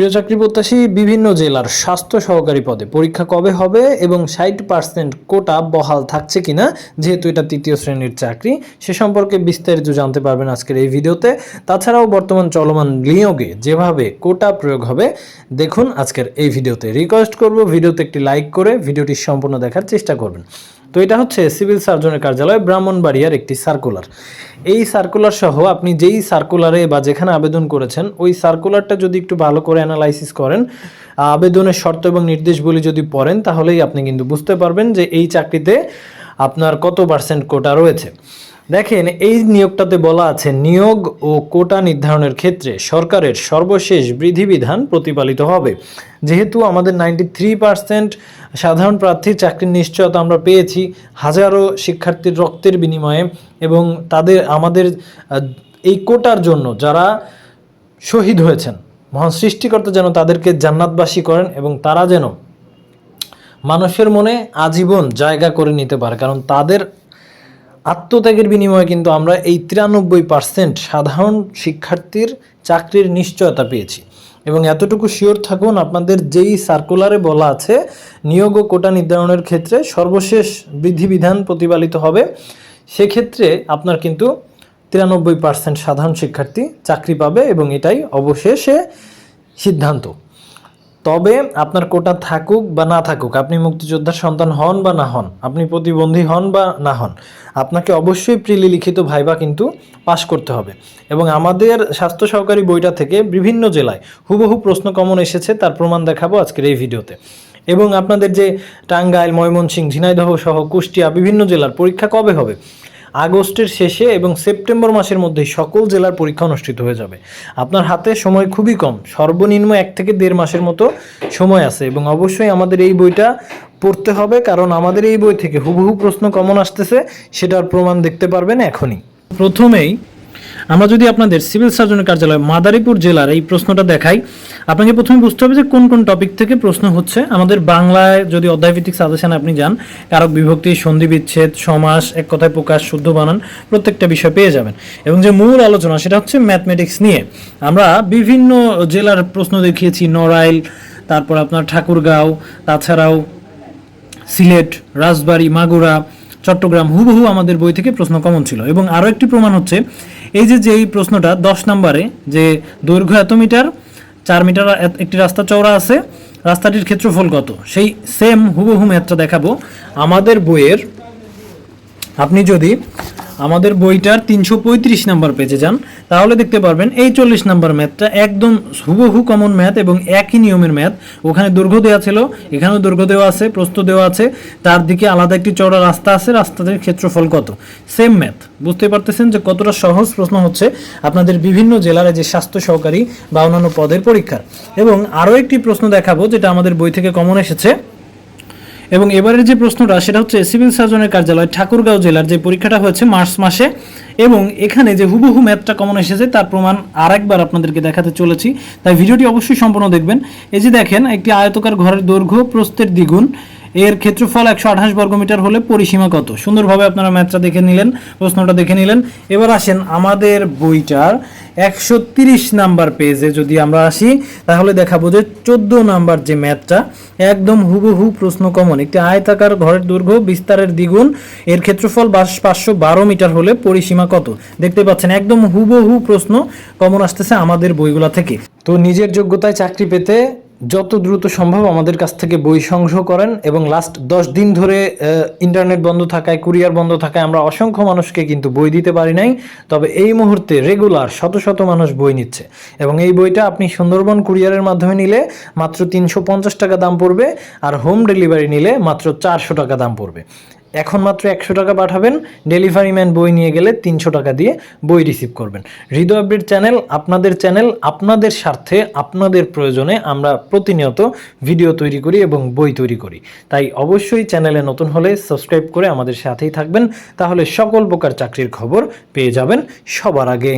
প্রিয় চাকরি প্রত্যাশী, বিভিন্ন জেলার স্বাস্থ্য সহকারী পদে পরীক্ষা কবে হবে এবং ষাট পার্সেন্ট কোটা বহাল থাকছে কিনা, যেহেতু এটা তৃতীয় শ্রেণির চাকরি, সে সম্পর্কে বিস্তারিত জানতে পারবেন আজকের এই ভিডিওতে। তাছাড়াও বর্তমান চলমান নিয়োগে যেভাবে কোটা প্রয়োগ হবে, দেখুন আজকের এই ভিডিওতে। রিকোয়েস্ট করব ভিডিওতে একটি লাইক করে ভিডিওটি সম্পূর্ণ দেখার চেষ্টা করবেন। তো এটা হচ্ছে সিভিল সার্জনের কার্যালয়, ব্রাহ্মণবাড়িয়ার একটি সার্কুলার। এই সার্কুলার সহ আপনি যেই সার্কুলারে বা যেখানে আবেদন করেছেন, ওই সার্কুলারটা যদি একটু ভালো করে অ্যানালাইসিস করেন, আবেদনের শর্ত এবং নির্দেশগুলি যদি পড়েন, তাহলেই আপনি কিন্তু বুঝতে পারবেন যে এই চাকরিতে আপনার কত পার্সেন্ট কোটা রয়েছে। দেখেন, এই নিয়োগটাতে বলা আছে, নিয়োগ ও কোটা নির্ধারণের ক্ষেত্রে সরকারের সর্বশেষ বিধিবিধান প্রতিপালিত হবে। যেহেতু আমাদের নাইনটি থ্রি পার্সেন্ট সাধারণ প্রার্থীর চাকরির নিশ্চয়তা আমরা পেয়েছি, হাজারো শিক্ষার্থীর রক্তের বিনিময়ে এবং তাদের, আমাদের এই কোটার জন্য যারা শহীদ হয়েছেন, মহান সৃষ্টিকর্তা যেন তাদেরকে জান্নাতবাসী করেন এবং তারা যেন মানুষের মনে আজীবন জায়গা করে নিতে পারে। কারণ তাদের আত্মত্যাগের বিনিময়ে কিন্তু আমরা এই তিরানব্বই পার্সেন্ট সাধারণ শিক্ষার্থীর চাকরির নিশ্চয়তা পেয়েছি। এবং এতটুকু শিওর থাকুন, আপনাদের যেই সার্কুলারে বলা আছে, নিয়োগ ও কোটা নির্ধারণের ক্ষেত্রে সর্বশেষ বিধিবিধান প্রতিপালিত হবে। সেক্ষেত্রে আপনার কিন্তু তিরানব্বই পার্সেন্ট সাধারণ শিক্ষার্থী চাকরি পাবে এবং এটাই অবশেষে সিদ্ধান্ত। তবে আপনার কোটা থাকুক বা না থাকুক, আপনি মুক্তিযোদ্ধার সন্তান হন বা না হন, আপনি প্রতিবন্ধী হন বা না হন, আপনাকে অবশ্যই প্রিলি লিখিত ভাইবা কিন্তু পাশ করতে হবে। এবং আমাদের স্বাস্থ্য সহকারী বইটা থেকে বিভিন্ন জেলায় হুবহু প্রশ্ন কমন এসেছে, তার প্রমাণ দেখাবো আজকের এই ভিডিওতে। এবং আপনাদের যে টাঙ্গাইল, ময়মনসিংহ, ঝিনাইদহ সহ কুষ্টিয়া বিভিন্ন জেলার পরীক্ষা কবে হবে? আগস্টের শেষে এবং সেপ্টেম্বর মাসের মধ্যে সকল জেলার পরীক্ষা অনুষ্ঠিত হয়ে যাবে। আপনার হাতে সময় খুবই কম। সর্বনিম্ন এক থেকে দেড় মাসের মতো সময় আছে এবং অবশ্যই আমাদের এই বইটা পড়তে হবে কারণ আমাদের এই বই থেকে হুবহু প্রশ্ন কমন আসতেছে, সেটার প্রমাণ দেখতে পারবেন এখনই। প্রথমেই আমরা যদি আপনাদের সিভিল সার্জনের কার্যালয় মাদারীপুর জেলার এই প্রশ্নটা দেখাই, আপনাকে প্রথমে বুঝতে হবে যে কোন কোন টপিক থেকে প্রশ্ন হচ্ছে। আমাদের বাংলায় যদি অধ্যায়ভিত্তিক সাজেশন আপনি যান, কারক বিভক্তি, সন্ধি বিচ্ছেদ, সমাস, এক কথায় প্রকাশ, শুদ্ধ বানান, প্রত্যেকটা বিষয় পেয়ে যাবেন। এবং যে মূল আলোচনা সেটা হচ্ছে ম্যাথমেটিক্স নিয়ে। আমরা বিভিন্ন জেলার প্রশ্ন দেখিয়েছি, নড়াইল, তারপর আপনার ঠাকুরগাঁও, তাছাড়াও সিলেট, রাজবাড়ী, মাগুরা চট্টগ্রাম হুবহু আমাদের বই থেকে প্রশ্ন কমন ছিল। এবং আরও একটি প্রমাণ হচ্ছে, এই যে যেই প্রশ্নটা দশ নম্বরে, যে দৈর্ঘ্য এত মিটার, চার মিটার একটি রাস্তা চওড়া আছে, রাস্তাটির ক্ষেত্রফল কত? সেই সেম হুবহু ম্যাথটা দেখাবো। আমাদের বইয়ের, আপনি যদি আমাদের বইটার তিনশো পঁয়ত্রিশ নাম্বার পেজে যান তাহলে দেখতে পারবেন এই চল্লিশ নাম্বার ম্যাথটা একদম হুবহু কমন ম্যাথ এবং একই নিয়মের ম্যাথ ওখানে দৈর্ঘ্য দেওয়া ছিল, এখানেও দৈর্ঘ্য দেওয়া আছে, প্রস্থ দেওয়া আছে। তার দিকে আলাদা একটি চওড়া রাস্তা আছে রাস্তাটির ক্ষেত্রফল কত? সেম ম্যাথ বুঝতে পারতেছেন যে কতটা সহজ প্রশ্ন হচ্ছে আপনাদের বিভিন্ন জেলার যে স্বাস্থ্য সহকারী বা অন্যান্য পদের পরীক্ষার। এবং আরও একটি প্রশ্ন দেখাবো, যেটা আমাদের বই থেকে কমন এসেছে। এবং এবারের যে প্রশ্নটা সেটা হচ্ছে সিভিল সার্জনের কার্যালয় ঠাকুরগাঁও জেলার যে পরীক্ষাটা হয়েছে মার্চ মাসে এবং এখানে যে হুবহু ম্যাথটা কমন এসেছে তার প্রমাণ আরেকবার আপনাদেরকে দেখাতে চলেছি। তাই ভিডিওটি অবশ্যই সম্পূর্ণ দেখবেন। এই যে দেখেন, একটি আয়তকার ঘরের দৈর্ঘ্য প্রস্থের দ্বিগুণ। এর ক্ষেত্রফল একশো আঠাশ বর্গমিটার হলে পরিসীমা কত? সুন্দরভাবে আপনারা ম্যাথটা দেখে নিলেন, প্রশ্নটা দেখে নিলেন। এবার আসেন আমাদের বইটার। একশো তিরিশ নাম্বার পেজে যদি আমরা আসি, তাহলে দেখাবো যে চোদ্দ নাম্বার যে ম্যাথটা, একদম হুবহু প্রশ্ন কমন। একটি আয়তাকার ঘরের দৈর্ঘ্য বিস্তারের দ্বিগুণ, এর ক্ষেত্রফল পাঁচশো বারো মিটার হলে পরিসীমা কত? দেখতে পাচ্ছেন, একদম হুবহু প্রশ্ন কমন আসতেছে আমাদের বইগুলা থেকে। তো নিজের যোগ্যতায় চাকরি পেতে যত দ্রুত সম্ভব আমাদের কাছ থেকে বই সংগ্রহ করেন এবং লাস্ট দশ দিন ধরে ইন্টারনেট বন্ধ থাকায় কুরিয়ার বন্ধ থাকায় আমরা অসংখ্য মানুষকে কিন্তু বই দিতে পারি নাই। তবে এই মুহূর্তে রেগুলার শত শত মানুষ বই নিচ্ছে। এবং এই বইটা আপনি সুন্দরবন কুরিয়ারের মাধ্যমে নিলে মাত্র তিনশো পঞ্চাশ টাকা দাম পড়বে, আর হোম ডেলিভারি নিলে মাত্র চারশো টাকা দাম পড়বে। এখন মাত্র একশো টাকা পাঠাবেন ডেলিভারি ম্যান বই নিয়ে গেলে তিনশো টাকা দিয়ে বই রিসিভ করবেন। হৃদয় আপডেট চ্যানেল আপনাদের চ্যানেল আপনাদের স্বার্থে, আপনাদের প্রয়োজনে আমরা প্রতিনিয়ত ভিডিও তৈরি করি এবং বই তৈরি করি। তাই অবশ্যই চ্যানেলে নতুন হলে সাবস্ক্রাইব করে আমাদের সাথেই থাকবেন, তাহলে সকল প্রকার চাকরির খবর পেয়ে যাবেন সবার আগে।